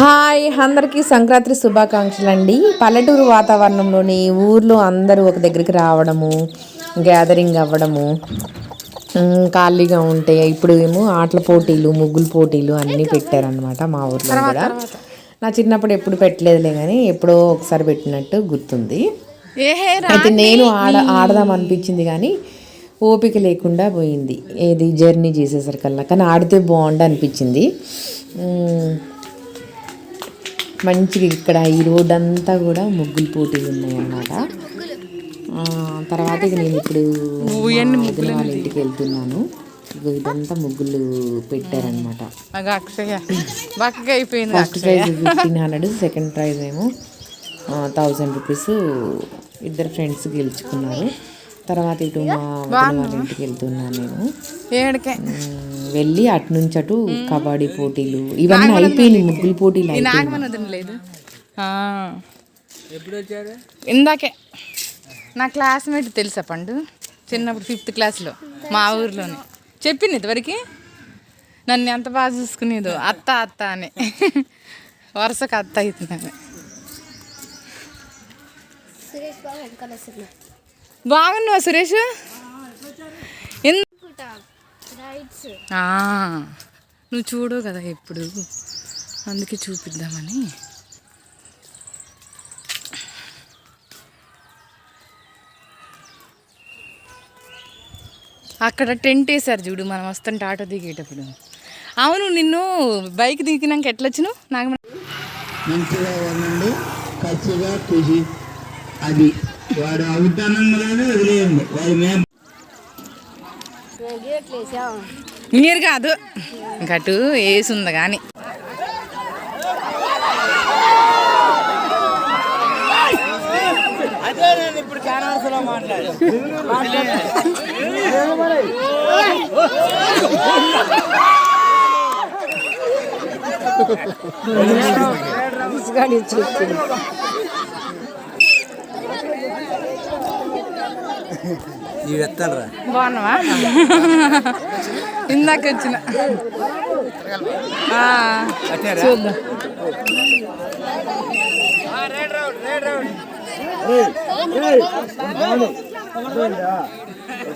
Hi అందరికీ సంక్రాంతి శుభాకాంక్షలు అండి పల్లెటూరు వాతావరణంలోని ఊర్లో అందరూ ఒక దగ్గరికి రావడము గ్యాదరింగ్ అవ్వడము ఖాళీగా ఉంటే ఇప్పుడు ఏమో ఆటల పోటీలు ముగ్గుల పోటీలు అన్నీ పెట్టారనమాట మా ఊర్లో కూడా. నా చిన్నప్పుడు ఎప్పుడు పెట్టలేదులే కానీ ఎప్పుడో ఒకసారి పెట్టినట్టు గుర్తుంది. అయితే నేను ఆడ ఆడదాం అనిపించింది కానీ ఓపిక లేకుండా పోయింది. ఏది జర్నీ చేసేసరికల్లా. కానీ ఆడితే బాగుండు అనిపించింది. మంచిగా ఇక్కడ ఈ రోడ్ అంతా కూడా ముగ్గులు పోటీలు ఉన్నాయన్నమాట. తర్వాత ఇక నేను ఇప్పుడు వాళ్ళ ఇంటికి వెళ్తున్నాను. ఇదంతా ముగ్గులు పెట్టారనమాట first prize fifteen hundred second prize ఏమో థౌజండ్ రూపీస్ ఇద్దరు ఫ్రెండ్స్ గెలుచుకున్నారు. తర్వాత ఇటు మా వాళ్ళ ఇంటికి వెళ్తున్నాను నేను. వెళ్ళి అటు నుంచి అటు కబడ్డీ పోటీలు ఇవన్నీ అయిపోయినాయి ముగ్గులు పోటీలు అయిపోయినాయి. నాగమనోదం లేదు ఇందాకే. నా క్లాస్మేట్ తెలుసా పండు? చిన్నప్పుడు ఫిఫ్త్ క్లాస్లో మా ఊర్లోనే. చెప్పింది ఇంతవరకు? నన్ను ఎంత బాగా చూసుకునేదో అత్త అత్త అని. వరుసకు అత్త అవుతున్నాను బాగున్నావా సురేష్? నువ్వు చూడు కదా ఎప్పుడు. అందుకే చూపిద్దామని. అక్కడ టెంట్ వేసారు చూడు మనం వస్తుంటే ఆటో దిగేటప్పుడు. అవును నిన్ను బైక్ దిగినాక ఎట్లా వచ్చినావు నాకు మంచిగా ఉండండి అది వాడు అవుతానంగానే వదిలేయండి. వాడు మేము మీరు కాదు గటు వేసుంది కానీ బాగున్నావా ఇందాక వచ్చిన ఆ, చూద్దాం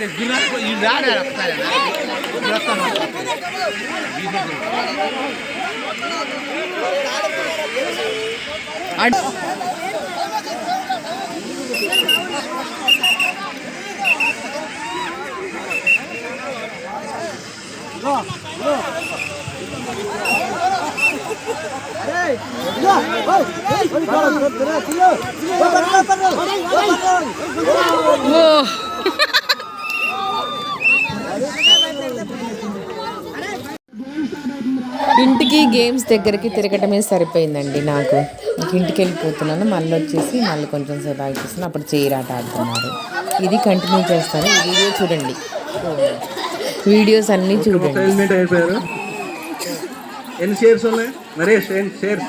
अरे गुलाब को इंतज़ार है रखता है ना गुलाब का नाम And लो लो अरे ఇంటికి గేమ్స్ దగ్గరికి తిరగటమే సరిపోయిందండి నాకు. ఇంటికి వెళ్ళిపోతున్నాను మళ్ళీ వచ్చేసి మళ్ళీ కొంచెం సేపు ఆగిపిస్తున్నాను అప్పుడు చీరాట ఆడుతున్నారు. ఇది కంటిన్యూ చేస్తాను. వీడియో చూడండి. వీడియోస్ అన్నీ చూడండి. ఎన్ని షేర్స్ ఉన్నాయి? షేర్స్